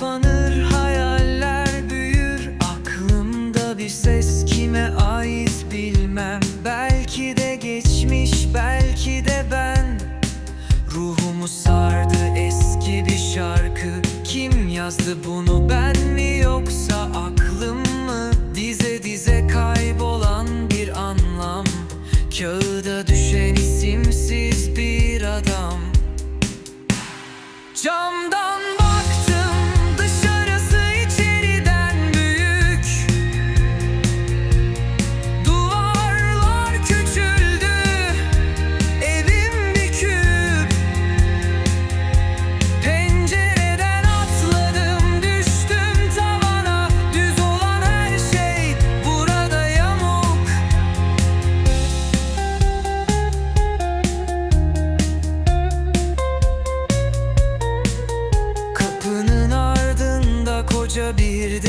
kapanır hayaller büyür. Aklımda bir ses kime ait bilmem. Belki de geçmiş belki de ben. Ruhumu sardı eski bir şarkı. Kim yazdı bunu? Ben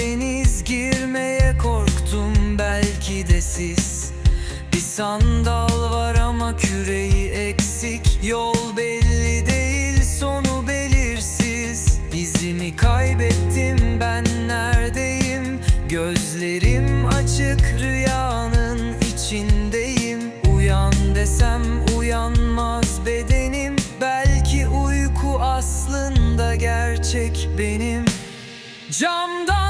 deniz Girmeye korktum belki de siz. Bir sandal var ama küreği eksik. Yol belli değil sonu belirsiz. İzimi kaybettim ben neredeyim? Gözlerim açık rüyanın içindeyim. Uyan desem uyanmaz bedenim. Belki uyku aslında gerçek benim. Camdan